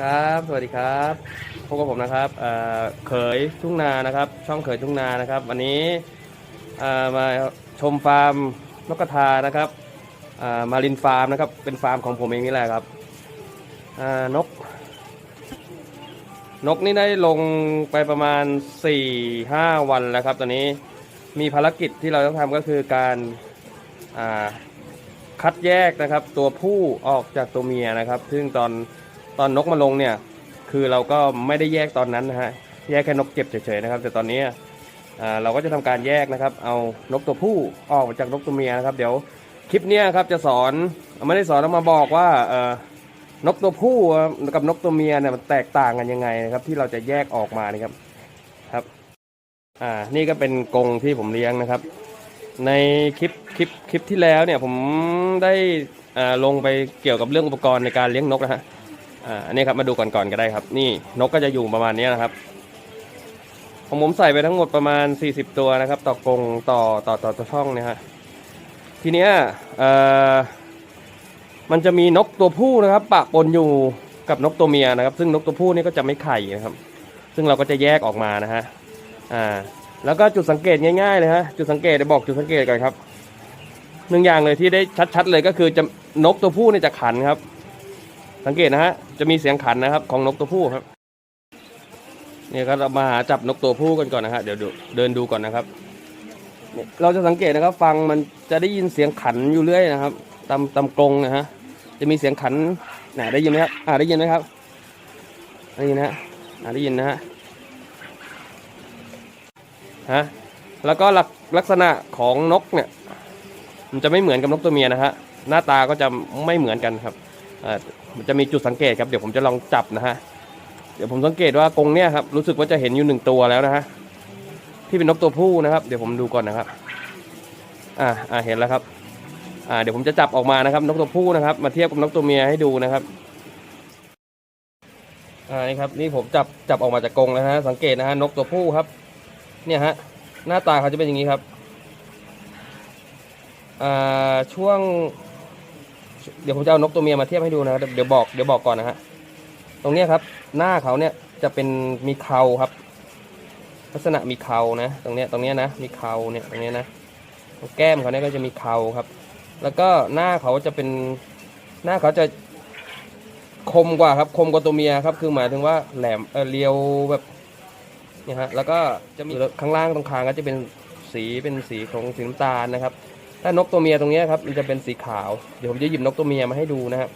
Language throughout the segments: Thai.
ครับ สวัสดีครับพบกับผมนะครับเเขยทุ่งนานะครับ ช่องเขยทุ่งนานะครับ วันนี้มาชมฟาร์มนกกระทานะครับมารินฟาร์มนะครับ เป็นฟาร์มของผมเองนี่แหละครับนก นกนี่ได้ลงไปประมาณ 4-5 วันแล้วครับ ตอนนี้มีภารกิจที่เราต้องทำก็คือการคัดแยกนะครับ ตัวผู้ออกจากตัวเมียนะครับ ซึ่งตอน ตอนนกมาลงเนี่ย คือเราก็ไม่ได้แยกตอนนั้นนะฮะ แยกแค่นกเก็บเฉยๆนะครับ แต่ตอนนี้เราก็จะทำการแยกนะครับ เอานกตัวผู้ออกจากนกตัวเมียนะครับ เดี๋ยวคลิปเนี้ยครับจะสอนไม่ได้สอนเอามาบอกว่าเอ่อนกตัวผู้กับนกตัวเมียเนี่ยมันแตกต่างกันยังไงนะครับ ที่เราจะแยกออกมานะครับครับ อ่า นี่ก็เป็นกรงที่ผมเลี้ยงนะครับ ในคลิปคลิปคลิปที่แล้วเนี่ยผมได้อ่าลงไปเกี่ยวกับเรื่องอุปกรณ์ในการเลี้ยงนกนะฮะ อ่าอันนี้ครับมาดูก่อนๆก็ได้ครับ นี่นกก็จะอยู่ประมาณนี้นะครับของผมใส่ไปทั้งหมดประมาณ 40 ตัวนะครับ ต่อกรงต่อต่อต่อต่อช่องเนี่ยฮะทีเนี้ยเอ่อมันจะมีนกตัวผู้นะครับปะปนอยู่กับนกตัวเมียนะครับ ซึ่งนกตัวผู้นี่ก็จะไม่ไข่นะครับ ซึ่งเราก็จะแยกออกมานะฮะอ่าแล้วก็จุดสังเกตง่ายๆเลยฮะจุดสังเกตเดี๋ยวบอกจุดสังเกตก่อนครับหนึ่งอย่างเลยที่ได้ชัดๆเลยก็คือจะนกตัวผู้เนี่ยจะขันครับ สังเกตนะฮะจะมีเสียงขันนะครับ ของนกตัวผู้ครับเนี่ยก็เรามาหาจับนกตัวผู้กันก่อนนะฮะเดี๋ยวเดินดูก่อนนะครับเราจะสังเกตนะครับ ฟังมันจะได้ยินเสียงขันอยู่เรื่อยนะครับตามตามกรงนะฮะจะมีเสียงขันน่ะได้ยินไหมครับอ่าได้ยินไหมครับได้ยินนะฮะอ่าได้ยินนะฮะฮะแล้วก็ลักลักษณะของนกเนี่ย มันจะไม่เหมือนกับนกตัวเมียนะฮะหน้าตาก็จะไม่เหมือนกันครับ มันจะมีจุดสังเกตครับเดี๋ยวผมจะลองจับนะฮะเดี๋ยวผมสังเกตว่ากรงเนี่ยครับรู้สึกว่าจะเห็นอยู่หนึ่งตัวแล้วนะฮะที่เป็นนกตัวผู้นะครับ เดี๋ยวผมดูก่อนนะครับอ่าอ่าเห็นแล้วครับอ่าเดี๋ยวผมจะจับออกมานะครับ นกตัวผู้นะครับ มาเทียบกับนกตัวเมียให้ดูนะครับอ่านี่ครับนี่ผมจับจับออกมาจากกรงแล้วฮะสังเกตนะฮะนกตัวผู้ครับ เนี่ยฮะหน้าตาเขาจะเป็นอย่างนี้ครับอ่าช่วง เดี๋ยวผมจะเอานกตัวเมียมาเทียบให้ดูนะครับเดี๋ยวบอกเดี๋ยวบอกก่อนนะฮะตรงเนี้ยครับ หน้าเขาเนี่ยจะเป็นมีเขาครับ ลักษณะมีเขานะ ตรงเนี้ยตรงเนี้ยนะมีเขาเนี่ยตรงเนี้ยนะตรงแก้มเขาเนี่ยก็จะมีเขาครับ แล้วก็หน้าเขาจะเป็นหน้าเขาจะคมกว่าครับ คมกว่าตัวเมียครับ คือหมายถึงว่าแหลมเออเรียวแบบเนี่ยฮะแล้วก็จะมีข้างล่างตรงคางก็จะเป็นสีเป็นสีของสีน้ำตาลนะครับ ถ้านกตัวเมียตรงนี้ครับมันจะเป็นสีขาว เดี๋ยวผมจะหยิบนกตัวเมียมาให้ดูนะครับ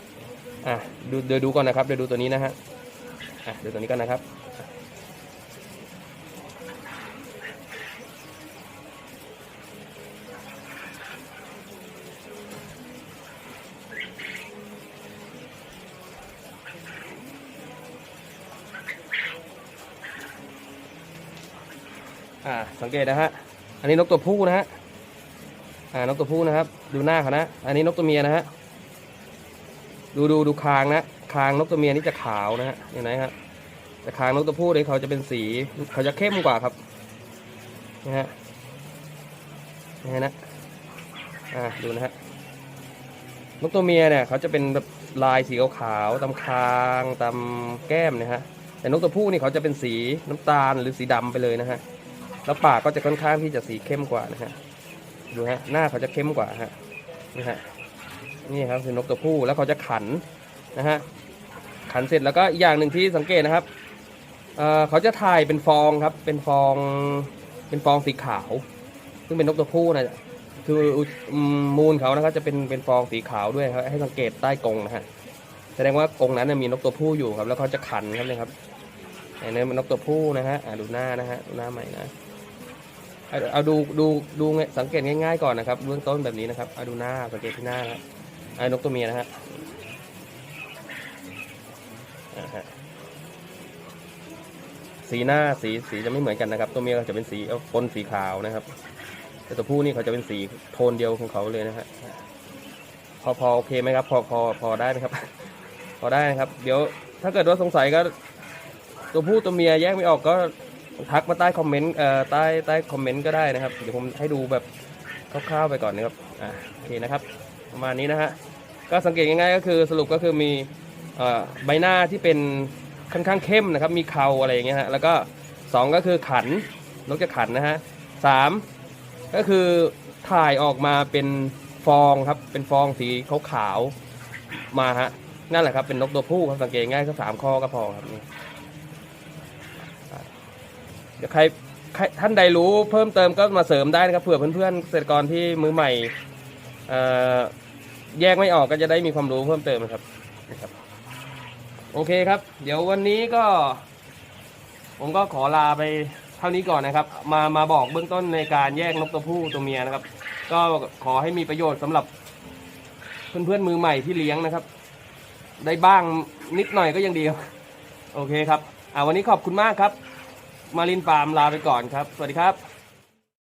อะดูเดี๋ยวดูก่อนนะครับเดี๋ยวดูตัวนี้นะฮะอะเดูตัวนี้กันนะครับอ่าสังเกตนะฮะ อันนี้นกตัวผู้นะฮะ อ่านกตัวผู้นะครับ ดูหน้าเขานะ อันนี้นกตัวเมียนะฮะ ดูดูดูคางนะ คางนกตัวเมียนี่จะขาวนะฮะเห็นไหมฮะแต่คางนกตัวผู้เนี่ยเขาจะเป็นสี เขาจะเข้มกว่าครับนะฮะนี่นะ อ่าดูนะฮะ นกตัวเมียเนี่ยเขาจะเป็นแบบลายสีขาวๆตามคางตามแก้มนะฮะ แต่นกตัวผู้นี่เขาจะเป็นสีน้ำตาลหรือสีดำไปเลยนะฮะ แล้วปากก็จะค่อนข้างที่จะสีเข้มกว่านะฮะ ดูฮะหน้าเขาจะเข้มกว่าฮะนี่ฮะนี่ครับคือนกตัวผู้แล้วเขาจะขันนะฮะขันเสร็จแล้วก็อีกอย่างหนึ่งที่สังเกตนะครับเเขาจะถ่ายเป็นฟองครับ เป็นฟองเป็นฟองสีขาว ซึ่งเป็นนกตัวผู้นะคืออืมมูลเขานะครับจะเป็นเป็นฟองสีขาวด้วยครับให้สังเกตใต้กรงนะฮะแสดงว่ากรงนั้นเนยมีนกตัวผู้อยู่ครับ แล้วเขาจะขันครับเลยครับอันนี้มันนกตัวผู้นะฮะดูหน้านะฮะดูหน้าใหม่นะ เอาเอาดูดูดูสังเกตง่ายๆก่อนนะครับเบื้องต้นแบบนี้นะครับเอาดูหน้าสังเกตที่หน้านะไอ้นกตัวเมียนะฮะสีหน้าสีสีจะไม่เหมือนกันนะครับ ตัวเมียก็จะเป็นสีเอาปนสีขาวนะครับ แต่ตัวผู้นี่เขาจะเป็นสีโทนเดียวของเขาเลยนะฮะพอพอโอเคไหมครับ พอพอพอได้ไหมครับ พอได้นะครับ เดี๋ยวถ้าเกิดว่าสงสัยก็ ตัวผู้ตัวเมียแยกไม่ออกก็ ทักมาใต้คอมเมนต์เอ่อใต้ใต้คอมเมนต์ก็ได้นะครับ เดี๋ยวผมให้ดูแบบคร่าวๆไปก่อนนะครับอ่าโอเคนะครับ ประมาณนี้นะฮะก็สังเกตง่ายๆก็คือสรุปก็คือมีอใบหน้าที่เป็นค่อนข้างเข้มนะครับ มีเขาอะไรอย่างเงี้ยฮะแล้วก็สองก็คือขันนกจะขันนะฮะสามก็คือถ่ายออกมาเป็นฟองครับเป็นฟองสีขาวๆมาฮะนั่นแหละครับเป็นนกตัวผู้ครับสังเกตง่ายแค่สามข้อก็พอครับนี่ ดี๋ยวใครใครท่านใดรู้เพิ่มเติมก็มาเสริมได้นะครับเผื่อเพื่อนๆเกษตรกรที่มือใหม่เอ่อแยกไม่ออกก็จะได้มีความรู้เพิ่มเติมนะครับนะครับ โอเคครับ เดี๋ยววันนี้ก็ ผมก็ขอลาไปเท่านี้ก่อนนะครับ มามาบอกเบื้องต้นในการแยกนกตัวผู้ตัวเมียนะครับ ก็ขอให้มีประโยชน์สำหรับ เพื่อนๆมือใหม่ที่เลี้ยงนะครับ ได้บ้างนิดหน่อยก็ยังดีครับ โอเคครับอ่าวันนี้ขอบคุณมากครับ มารินฟาร์มลาไปก่อนครับ สวัสดีครับ